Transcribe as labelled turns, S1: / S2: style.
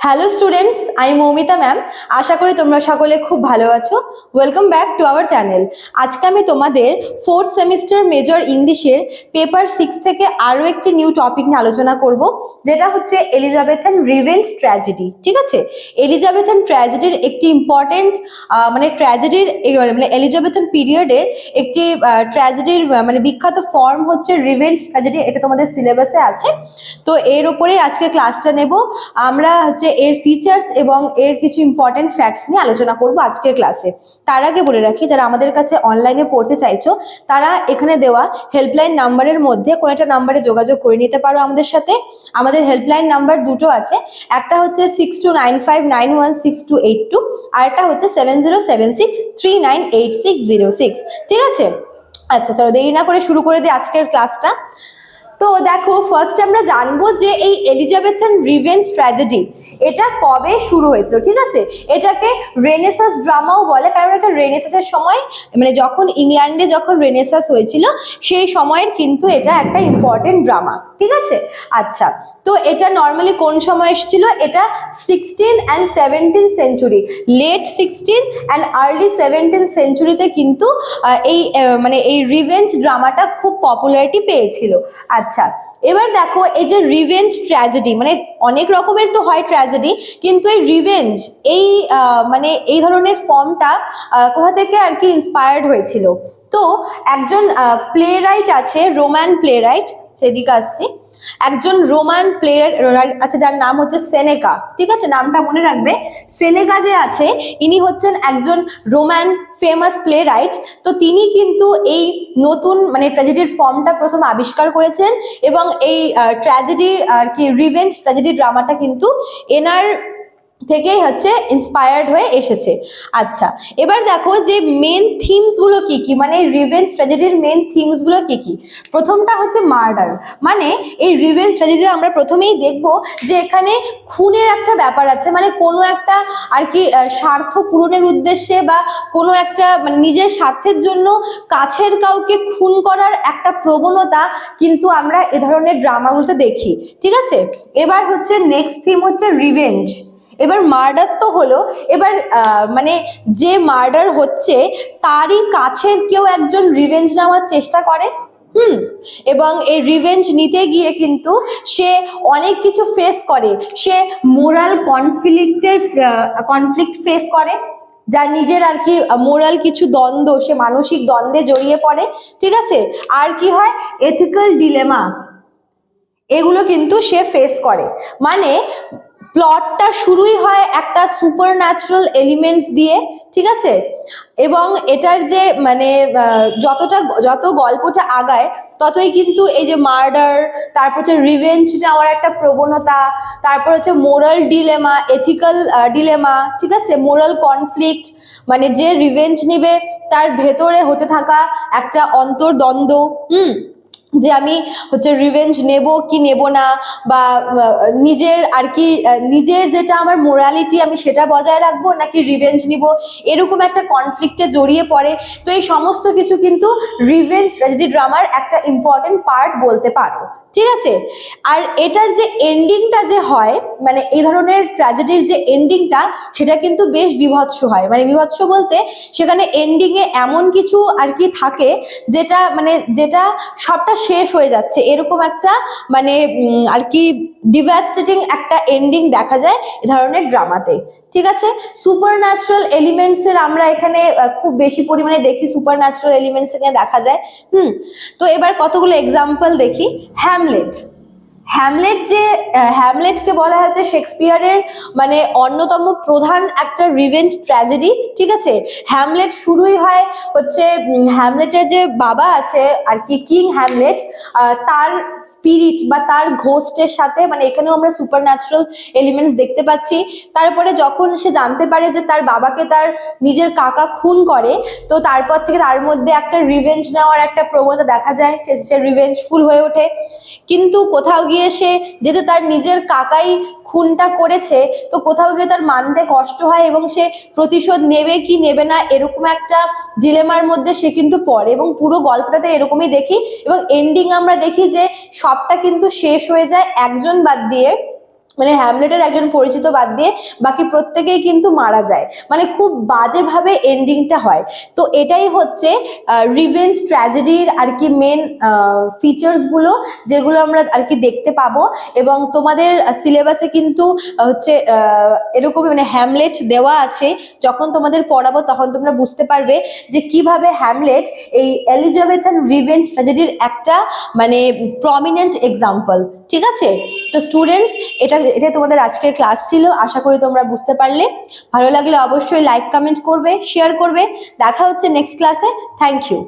S1: Hello students আমি Moumita ma'am আশা করি তোমরা সকলে খুব ভালো আছো। Welcome back to our channel আজকে আমি তোমাদের ফোর্থ সেমিস্টার মেজর ইংলিশের পেপার সিক্স থেকে আরও একটি নিউ টপিক নিয়ে আলোচনা করব, যেটা হচ্ছে এলিজাবেথন রিভেঞ্জ ট্র্যাজেডি ঠিক আছে? এলিজাবেথন ট্র্যাজেডির একটি ইম্পর্টেন্ট মানে ট্র্যাজেডির মানে এলিজাবেথন পিরিয়ডের একটি ট্র্যাজেডির মানে বিখ্যাত ফর্ম হচ্ছে রিভেঞ্জ ট্র্যাজেডি এটা তোমাদের সিলেবাসে আছে। তো এর উপরেই আজকে ক্লাসটা নেব। আমরা হচ্ছে এর ফিচার্স এবং এর কিছু ইম্পর্টেন্ট ফ্যাক্টস নিয়ে আলোচনা করব আজকের ক্লাসে তার আগে বলে রাখি, যারা আমাদের কাছে অনলাইনে পড়তে চাইছো, তারা এখানে দেওয়া হেল্পলাইন নাম্বারের মধ্যে কোনো একটা নাম্বারে যোগাযোগ করে নিতে পারো আমাদের সাথে। আমাদের হেল্পলাইন নাম্বার দুটো আছে, একটা হচ্ছে six two nine five nine one six two eight two আর একটা হচ্ছে seven zero seven six three nine eight six zero six ঠিক আছে? আচ্ছা চলো দেরি না করে শুরু করে দিই আজকের ক্লাসটা তো দেখো ফার্স্ট আমরা জানব যে এই এলিজাবেথন রিভেঞ্জ ট্র্যাজেডি এটা কবে শুরু হয়েছিল, ঠিক আছে? এটাকে রেনেসাস ড্রামাও বলে, কারণ এটা রেনেসাসের সময় মানে যখন ইংল্যান্ডে যখন রেনেসাস হয়েছিল, সেই সময়ের কিন্তু এটা একটা ইম্পর্টেন্ট ড্রামা ঠিক আছে? আচ্ছা তো এটা নর্মালি কোন সময় এসেছিল? এটা sixteen and seventeen century late sixteen and early seventeen সেঞ্চুরিতে কিন্তু এই মানে এই রিভেঞ্জ ড্রামাটা খুব পপুলারিটি পেয়েছিল। আচ্ছা এবার দেখো এই যে রিভেঞ্জ ট্র্যাজেডি মানে অনেক রকমের তো হয় ট্র্যাজেডি কিন্তু এই রিভেঞ্জ এই মানে এই ধরনের ফর্মটা কোথা থেকে আর কি ইন্সপায়ার্ড হয়েছিল? তো একজন প্লে রাইট আছে রোম্যান প্লে রাইট সেদিকে আসছি। একজন রোমান প্লেয়ার আছে যার নাম হচ্ছে সেনেকা। ঠিক আছে, নামটা মনে রাখবে। সেনেকা যে আছে, ইনি হচ্ছেন একজন রোমান ফেমাস প্লে রাইট তো তিনি কিন্তু এই নতুন মানে ট্র্যাজেডির ফর্মটা প্রথম আবিষ্কার করেছেন এবং এই ট্র্যাজেডি আর কি রিভেঞ্জ ট্র্যাজেডি ড্রামাটা কিন্তু এনার থেকেই হচ্ছে ইন্সপায়ার্ড হয়ে এসেছে। আচ্ছা এবার দেখো যে মেন থিমসগুলো কি কি? মানে রিভেঞ্জ ট্র্যাজেডির মেন থিমসগুলো কি কি? প্রথমটা হচ্ছে মার্ডার মানে এই রিভেঞ্জ ট্র্যাজেডিতে আমরা প্রথমেই দেখব যে এখানে খুনের একটা ব্যাপার আছে মানে কোনো একটা আর কি স্বার্থ পূরণের উদ্দেশ্যে বা কোনো একটা মানে নিজের স্বার্থের জন্য কাছের কাউকে খুন করার একটা প্রবণতা কিন্তু আমরা এ ধরনের ড্রামাগুলোতে দেখি, ঠিক আছে? এবার হচ্ছে নেক্সট থিম হচ্ছে রিভেঞ্জ এবার মার্ডার তো হলো, এবার মানে যে মার্ডার হচ্ছে, তারই কাছের কেউ একজন রিভেঞ্জ নেওয়ার চেষ্টা করে, হুম? এবং এই রিভেঞ্জ নিতে গিয়ে কিন্তু সে অনেক কিছু ফেস করে। সে মোরাল কনফ্লিক্টের কনফ্লিক্ট ফেস করে, যার নিজের আর কি মোরাল কিছু দ্বন্দ্ব, সে মানসিক দ্বন্দ্বে জড়িয়ে পড়ে, ঠিক আছে? আর কি হয়? এথিক্যাল ডিলেমা এগুলো কিন্তু সে ফেস করে। মানে প্লটটা শুরুই হয় একটা সুপার ন্যাচারাল এলিমেন্টস দিয়ে, ঠিক আছে? এবং এটার যে মানে যতটা, যত গল্পটা আগায়, ততই কিন্তু এই যে মার্ডার তারপর হচ্ছে রিভেঞ্জ নেওয়ার একটা প্রবণতা, তারপর হচ্ছে মোরাল ডিলেমা এথিক্যাল ডিলেমা ঠিক আছে? মোরাল কনফ্লিক্ট মানে যে রিভেঞ্জ নেবে, তার ভেতরে হতে থাকা একটা অন্তর্দ্বন্দ্ব, হুম? যে আমি হচ্ছে রিভেঞ্জ নেব কি নেব না, বা নিজের আর কি নিজের যেটা আমার মোরালিটি আমি সেটা বজায় রাখব নাকি রিভেঞ্জ নিব, এরকম একটা কনফ্লিক্টে জড়িয়ে পড়ে। তো এই সমস্ত কিছু কিন্তু রিভেঞ্জ ট্র্যাজেডি ড্রামার একটা ইম্পর্টেন্ট পার্ট বলতে পারো। ঠিক আছে? আর এটার যে এন্ডিংটা যে হয় মানে এই ধরনের ট্র্যাজেডির যে এন্ডিংটা সেটা কিন্তু বেশ বিভৎস হয়। মানে বিভৎস বলতে সেখানে এন্ডিংয়ে এমন কিছু আর কি থাকে যেটা মানে যেটা সবটা শেষ হয়ে যাচ্ছে। এরকম একটা মানে আর কি ডিভাস্টেটিং একটা এন্ডিং দেখা যায় এ ধরনের ড্রামাতে ঠিক আছে? সুপার ন্যাচারাল এলিমেন্টসের আমরা এখানে খুব বেশি পরিমাণে দেখি। সুপার ন্যাচারাল এলিমেন্টস এখানে দেখা যায়। হুম? তো এবার কতগুলো এক্সাম্পল দেখি? হ্যামলেট হ্যামলেট যে হ্যামলেটকে বলা হয়েছে শেক্সপিয়ারের মানে অন্যতম প্রধান একটা রিভেঞ্জ ট্র্যাজেডি ঠিক আছে? হ্যামলেট শুরুই হয় হচ্ছে হ্যামলেটের যে বাবা আছে, আর কি কিং হ্যামলেট তার স্পিরিট বা তার ঘোস্টের সাথে মানে এখানেও আমরা সুপার ন্যাচারাল এলিমেন্টস দেখতে পাচ্ছি। তারপরে যখন সে জানতে পারে যে তার বাবাকে তার নিজের কাকা খুন করে, তো তারপর থেকে তার মধ্যে একটা রিভেঞ্জ নেওয়ার একটা প্রবণতা দেখা যায়, সে রিভেঞ্জফুল হয়ে ওঠে। কিন্তু কোথাও গিয়ে সে যেহেতু তার নিজের কাকাই খুনটা করেছে, তো কোথাও গিয়ে তার মানতে কষ্ট হয় এবং সে প্রতিশোধ নেবে কি নেবে না এরকম একটা জিলেমার মধ্যে সে কিন্তু পড়ে এবং পুরো গল্পটাতে এরকমই দেখি এবং এন্ডিং আমরা দেখি যে সবটা কিন্তু শেষ হয়ে যায়, একজন বাদ দিয়ে মানে হ্যামলেটের একজন পরিচিত বাদ দিয়ে বাকি প্রত্যেকেই কিন্তু মারা যায়। মানে খুব বাজেভাবে এন্ডিংটা হয়। তো এটাই হচ্ছে রিভেঞ্জ ট্র্যাজেডির আর কি মেন ফিচার্সগুলো যেগুলো আমরা আর কি দেখতে পাবো। এবং তোমাদের সিলেবাসে কিন্তু হচ্ছে এরকম মানে হ্যামলেট দেওয়া আছে। যখন তোমাদের পড়াবো তখন তোমরা বুঝতে পারবে যে কীভাবে হ্যামলেট এই এলিজাবেথান রিভেঞ্জ ট্র্যাজেডির একটা মানে প্রমিনেন্ট এক্সাম্পল ঠিক আছে? তো স্টুডেন্টস এটা এটা তোমাদের আজকের ক্লাস ছিল। আশা করি তোমরা বুঝতে পারলে। ভালো লাগলে অবশ্যই লাইক কমেন্ট করবে শেয়ার করবে। দেখা হচ্ছে নেক্সট ক্লাসে থ্যাংক ইউ